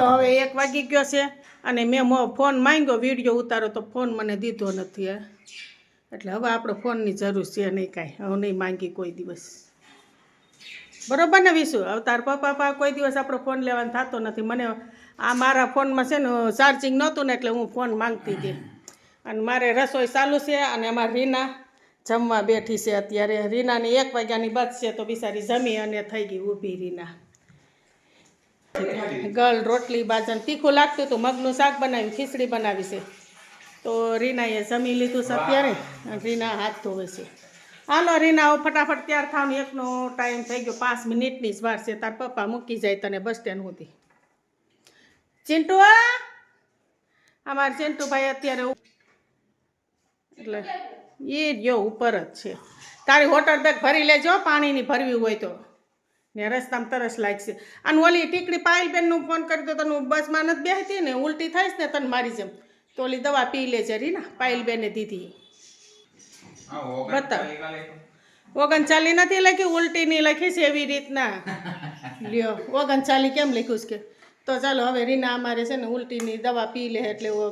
ચાલો હવે એક વાગી ગયો છે અને મેં ફોન માંગ્યો, વીડિયો ઉતારો તો ફોન મને દીધો નથી એટલે હવે આપણે ફોનની જરૂર છે નહીં કાંઈ. હવે નહીં માંગી કોઈ દિવસ. બરોબર ને વિશુ? હવે તાર પપ્પા કોઈ દિવસ આપણો ફોન લેવાનો થતો નથી. મને આ મારા ફોનમાં છે ને ચાર્જિંગ નહોતું ને એટલે હું ફોન માંગતી હતી અને મારે રસોઈ ચાલુ છે અને અમારી રીના જમવા બેઠી છે અત્યારે. રીનાની એક વાગ્યાની બચ છે તો બિચારી જમી અને થઈ ગઈ ઊભી રીના. ગળ, રોટલી, બાજન, તીખું લાગતું હતું. મગનું શાક બનાવ્યું, ખીચડી બનાવી છે. તો રીનાએ જમી લીધું છે અત્યારે. રીના હાથ ધોવે છે. હાલો, રીના ફટાફટ તૈયાર થવાનો એકનો ટાઈમ થઈ ગયો પાંચ મિનિટની જ વાર છે. તાર પપ્પા મૂકી જાય તને બસ સ્ટેન્ડ સુધી. ચિંટુ અમારા ચિંટુભાઈ અત્યારે એટલે એ જો ઉપર જ છે. તારી હોટલ બેગ ભરી લેજો, પાણીની ભરવી હોય તો. ને રસ્તામાં તરસ લાગશે. અને ઓલી ટીકડી પાયલબેનનું ફોન કરી દો તને બસમાં નથી બેસતી ને ઉલટી થઈશ ને તને મારી જેમ. તો ઓલી દવા પી લેજે રીના પાયલબેને દીધી. બતાવ. ઓગણચાલી નથી લખી ઉલટીની લખી છે એવી રીતના. લ્યો ઓગણચાલી કેમ લખ્યું છે કે? તો ચાલો હવે રીના અમારે છે ને ઉલટીની દવા પી લે એટલે ઓ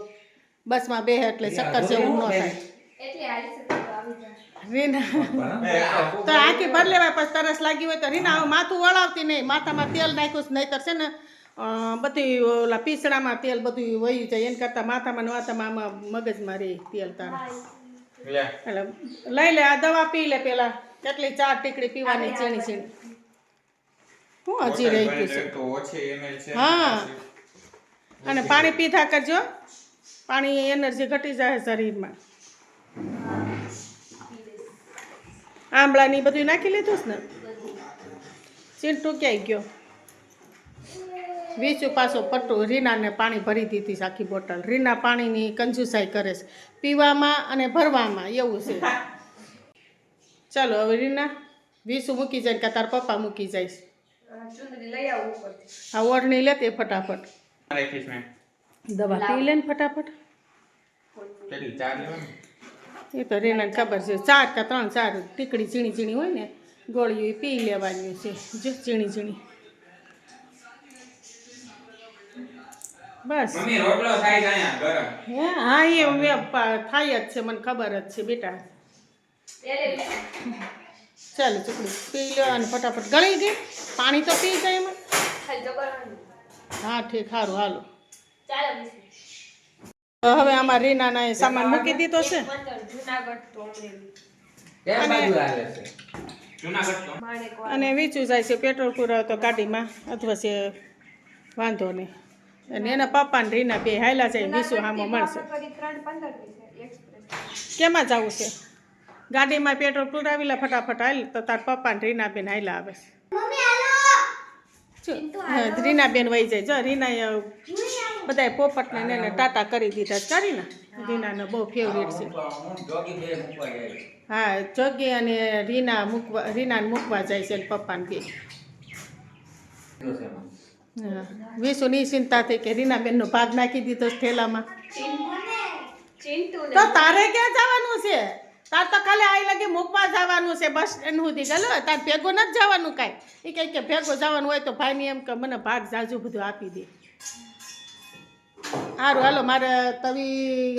બસમાં બેહે એટલે ચક્કર જેવું ન થાય. રીના. તો આખી ભર લેવાય પછી તરસ લાગી હોય તો રીના હવે માથું વળાવતી નહીં. માથામાં તેલ નાખ્યું છે નહીંતર છે ને બધી ઓલા પીસણામાં તેલ બધું વહી જાય. એને કરતાં માથામાં ને આમાં મગજમાં રે તેલ તારા. એટલે લઈ લે આ દવા પી લે પેલા. કેટલી ચાર ટીકડી પીવાની ચીણી ચીણી. હું હજી રહી ગયું છે. હા. અને પાણી પીધા કરજો. પાણી એનર્જી ઘટી જાય શરીરમાં. આંબળાની બધું નાખી લીધું ને? ચીંટું ક્યાંય ગયો? વીચું પાછો પટ્ટો રીનાને પાણી ભરી દીધી આખી બોટલ. રીના પાણીની કંજુસાઈ કરે છે. પીવામાં અને ભરવામાં એવું છે. ચાલો હવે રીના વીસું મૂકી જાય કે તાર પપ્પા મૂકી જાય હા ઓરણી લે તે ફટાફટ. દવા પી લે ને ફટાફટ. એ તો રીનાને ખબર છે ચાર કે ત્રણ ચાર ટીકડી ઝીણી ઝીણી હોય ને ગોળીઓ એ પી લેવાની છે. જો ઝીણી ઝીણી. બસ. હે હા એ થાય જ છે મને ખબર જ છે બેટા. ચાલો ચૂકડી પી લો અને ફટાફટ ગળી ગઈ. પાણી તો પી જાય એમાં. હા ઠીક સારું હાલો. તો હવે આમાં રીનાના સામાન મૂકી દીધો છે. જુનાગઢ અને વીચું જાય છે પેટ્રોલ પુરાવ તો ગાડીમાં અથવા છે વાંધો નહીં. અને એના પપ્પાને રીના બે હાયલા જાય વીસું હામો મળશે. કેમાં જવું છે? ગાડીમાં પેટ્રોલ પુરાવી લે ફટાફટ હાલ તો તાર પપ્પાને રીના બેન હાયલા આવે છે. રીના બેન રીનાબેન વહી જાય. જો રીના બધાય પોપટને એને ટાટા કરી દીધા કરીને રીનાને બહુ ફેવરેટ છે. હા, જોગી અને રીના મૂકવા, રીનાને મૂકવા જાય છે પપ્પાને બે હા. વિશુ ની ચિંતા થઈ કે રીનાબેનનો ભાગ નાખી દીધો છે ઠેલામાં. તો તારે ક્યાં જવાનું છે? તાર તો ખાલી આઈ લગી મૂકવા જવાનું છે બસ સ્ટેન્ડ સુધી. ગયેલો તાર ભેગો નથી જવાનું કાંઈ. એ કહે કે ભેગો જવાનું હોય તો ભાઈને એમ કે મને ભાગ જાજુ બધું આપી દે. સારું હાલો મારે તવી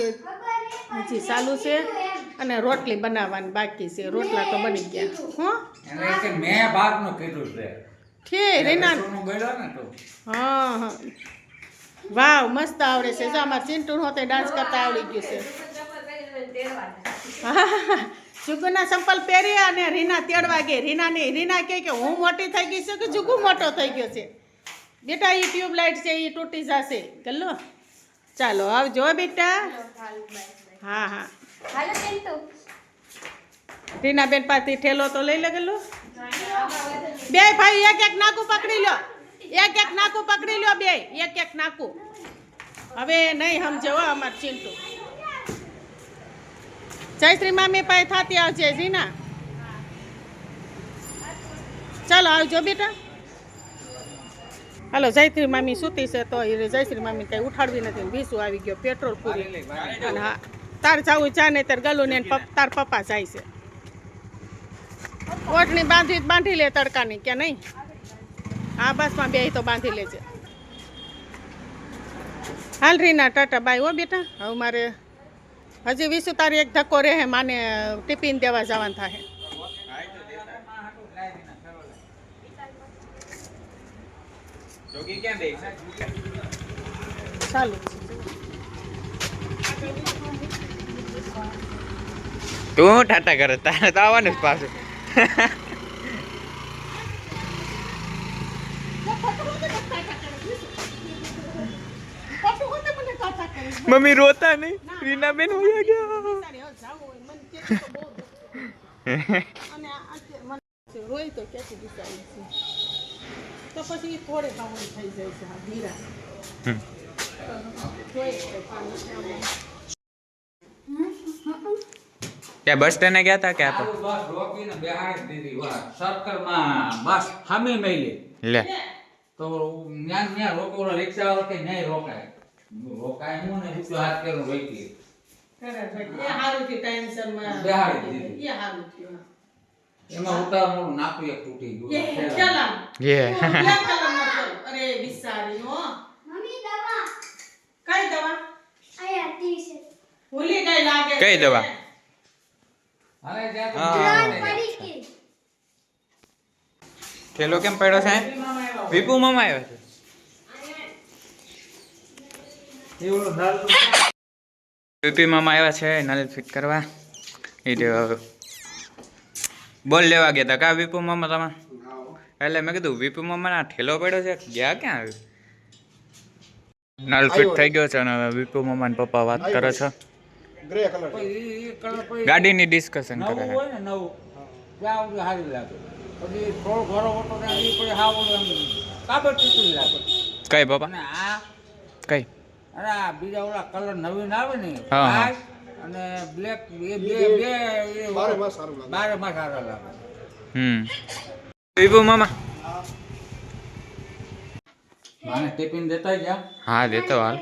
હજી ચાલુ છે અને રોટલી બનાવવાની બાકી છે. રોટલા તો બની ગયા. હો? મેં ભાગનું કીધું છે. ઠી રીના હા હા. વાવ મસ્ત આવડે છે. જો અમારે ચિંટુ હોતે ડાન્સ કરતા આવડી ગયું છે. જુગુના સંપલ પહેરી અને રીના તેડવા ગઈ. રીનાની રીના કહે કે હું મોટી થઈ ગઈ છું કે જુગુ મોટો થઈ ગયો છે? બેટા એ ટ્યુબલાઇટ છે એ તૂટી જશે. ગલ્લો. ચાલો આવજો બેટા. હા હા. રીનાબેન પાસેથી ઠેલો તો લઈ લગેલો બે ભાઈ એક એક નાકું પકડી લો એક એક નાકું પકડી લો બે એક એક નાકું. હવે નહીં સમજો અમાર ચિંટુ. જયશ્રી મામી પાસે થતી આવજે જીના ચાલો આવજો બેટા. હાલો, જયશ્રી મામી સૂતી છે તો એ જયશ્રી મામી કઈ ઉઠાડવી નથી બીસું આવી ગયો, પેટ્રોલ પૂરી. અને હા, તાર જવું ચા નહીં તાર ગલું ને તાર પપ્પા જાય છે. ઓટણી બાંધી બાંધી લે તડકાની કે નહીં? હા બસમાં બે તો બાંધી લેજે. હાલ રીના ટાટા બાય હો બેટા, હવે મારે, હજી વીસું તારી એક ધક્કો રહે, માને ટિફિન દેવા જવાનું થાય. જોગી ક્યાં બે ચાલુ. તું ટાટા કરે? તારે તો આવવાનું જ પાછું. મમ્મી રોતા નહીં. રીના બેન હોય ગયા રોય તો ક્યાંથી બિચારી છે? તો પછી થોડે ખાવાનું થઈ જાય છે આ ધીરા. ત્યાં બસ સ્ટેન્ડે ગયા હતા કે બસ રોકીને બેહાડ દીધી વાત સર્કલમાં બસ હામી મેલી લે. તો ન્યા ન્યા રોકો રિક્ષા વાળો કે નહીં રોકાય. રોકાય હું ને બીજું હાથ કેરું રોકી એ સારું ટેન્શનમાં બેહાડ દીધી. એ હારું થયું. હા. એમાં ઉતાર મોડું નાકું એક તૂટી ગયું યે. કલમ અરે બિસારી હો. મમ્મી દવા. કઈ દવા? આયા છે. ભૂલી ગઈ લાગે કઈ દવા? અરે જા પડી થેલો કેમ પડ્યો છે વિપુ મામા આવ્યો છે. વિપી મામા આવ્યા છે નલ ફિટ કરવા. એ બોલ લેવા ગયા હતા કા વિપુ મામા તમે? એટલે મેં કીધું વિપુ મામાના ઠેલો પડ્યો છે. ગયા ક્યાં આવ્યું. નલ ફિટ થઈ ગયો છે અને હવે વિપુ મામા પપ્પા વાત કરે છે. ગાડીની ડિસ્કશન કરે નવું છે ને કઈ આ કઈ? અરે આ બીજા ઓલા કલર નવીન આવે ને હા, અને બ્લેક એ બે બે બારે માં સારું લાગે. બારે માં સારા લાગે. હમ. વિપુ મામા? માને ટિફિન દેતા ગયા? હા દેતો હાલ.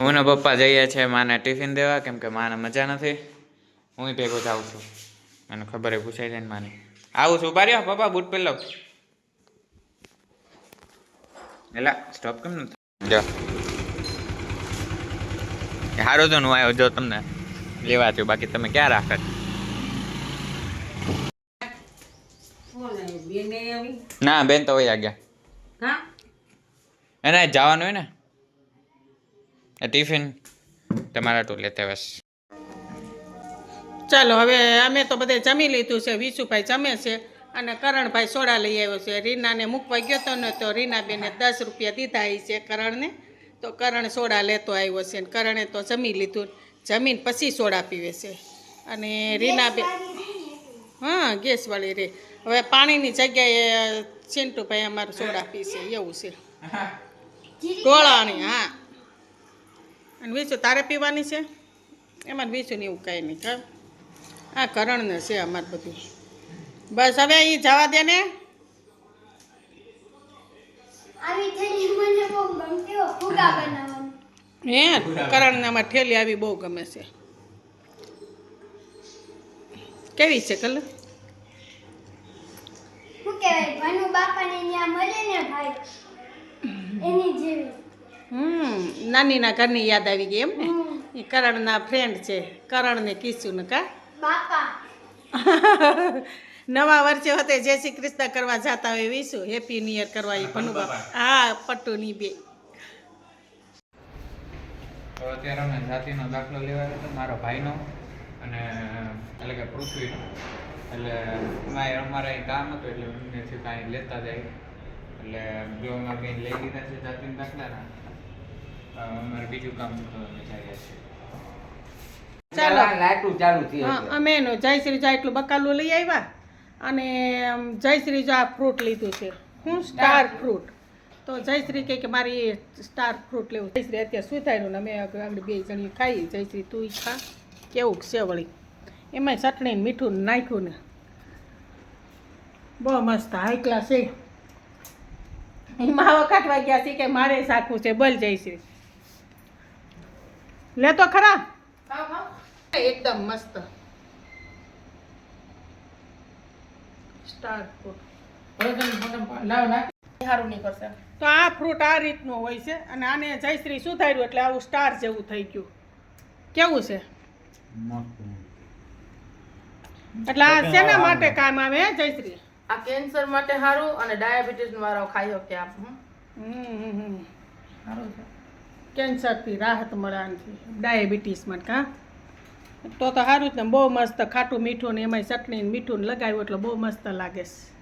હું ને પપ્પા જઈએ છે માને ટિફિન દેવા કેમ કે માને મજા નથી. હું ભેગો જ આવું છું. મને ખબર પૂછાઈ જાય ને માને. આવું છું ઊભા રહ્યો પપ્પા બૂટ પહેલો એલા સ્ટોપ કેમ નથી જો. હારો તો હું આવ્યો જો તમને. લેવા થયું. બાકી તમે ક્યાં રાખત ના બેન તો વયા ગયા. એને જવાનું હોય ને? ટિફિન તમારા તો લેતા બસ. ચાલો હવે અમે તો બધે જમી લીધું છે. વિશુભાઈ જમે છે અને કરણભાઈ સોડા લઈ આવ્યો છે. રીનાને મૂકવા ગયો તો ને તો રીનાબેને દસ રૂપિયા દીધા છે કરણને. તો કરણ સોડા લેતો આવ્યો છે ને કરણે તો જમી લીધું. જમીન પછી સોડા પીવે છે. અને રીનાબેન હા, ગેસવાળી રે. હવે પાણીની જગ્યાએ ચિંટુભાઈ અમારું સોડા પીશે એવું છે. ટોળાણી હા. અને વીસું તારે પીવાની છે? એમાં વીસું ને એવું કાંઈ નહીં, કા? આ કરણને છે અમારે બધું. બસ હવે અહીં જવા દે ને. આવી થેલી મને બહુ ગમતી હો ફુગા બનાવવાનું હે? કરણને અમારે ઠેલી આવી બહુ ગમે છે. કેવી છે કલર? શું કહેવાય? ભાનુ બાપાને ત્યાં મળે ને ભાઈ? એની જેવી. હમ નાનીના ઘરની યાદ આવી ગઈ એમ ને. એ કરણના ફ્રેન્ડ છે કરણને કીશું ને કા? બાપા. નવા વર્ષે હોતે જય શ્રી કૃષ્ણ કરવા જતા હોય વિશું હેપી ન્યુ યર કરવા એ ભનુ બાપા. હા પટ્ટુની બે. તો અત્યારે અમે જાતિનો દાખલો લેવા હતો મારા ભાઈનો અને એટલે કે પૃથ્વીનો. એટલે એમાં અમારે અહીં કામ હતું એટલે એમનેથી કાંઈ લેતા જાય. એટલે જો અમારે કંઈ લઈ લીધા છે જાતિના દાખલાના અમારે બીજું કામ હતું તો અમે જઈએ છીએ. ચાલો. લાઈટું હા અમે એનો જયશ્રી જા એટલું બકાલું લઈ આવ્યા અને જય જયશ્રી જો આ ફ્રૂટ લીધું છે. હું સ્ટાર ફ્રૂટ. તો જયશ્રી કહે કે મારી સ્ટાર ફ્રૂટ લેવું. જયશ્રી અત્યારે શું થાય ને અમે આગળ બે જણી ખાઈ જયશ્રી તું ખા. કેવું છે વળી? એમાંય ચટણી મીઠું નાખ્યું ને. બહુ મસ્ત હાઈ ક્લાસ છે. માવો કાઢવા ગયા છે કે મારે શાકું છે. બોલ જયશ્રી. લે તો ખરા. એકદમ મસ્ત. Star fruit. લાવ નાખ સારું નીકળશે. તો આ ફ્રૂટ આ રીતનું હોય છે અને આને જયશ્રી સુધાર્યું એટલે આવું સ્ટાર જેવું થઈ ગયું. કેવું છે? એટલે આ શેના માટે કામ આવે હે જયશ્રી? આ કેન્સર માટે સારું અને ડાયાબિટીસ વાળો ખાઈ શકે આપ હમ. હમ હમ હમ. સારું છે. કેન્સરથી રાહત મળે આનાથી ડાયાબિટીસમાં કા તો તો સારું જ ને બહુ મસ્ત ખાટું મીઠું ને એમાંય ચટણી મીઠું ને લગાવ્યું એટલે બહુ મસ્ત લાગે છે.